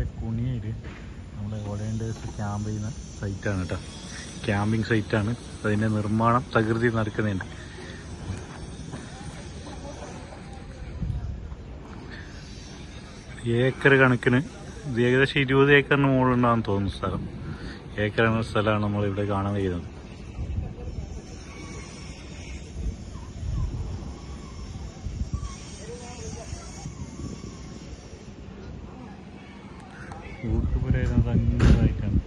നമ്മളെ കുണിയിൽ നമ്മൾ volunteers camp ചെയ്യുന്ന സൈറ്റാണ് കേട്ടോ ക്യാമ്പിംഗ് സൈറ്റാണ് അതിന്റെ നിർമ്മാണം പ്രകൃതി നടക്കുന്നുണ്ട്. ഏക്കർ കണക്കിന് ഏകദേശം ഇരുപത് ഏക്കറിന് മുകളിലുണ്ടാകുന്ന തോന്നുന്നു സ്ഥലം. എന്ന സ്ഥലമാണ് നമ്മളിവിടെ കാണാൻ കഴിയുന്നത്. ഊട്ടുപുര അങ്ങനെയായിട്ടാണ് ഊട്ടുപുര കേട്ടോ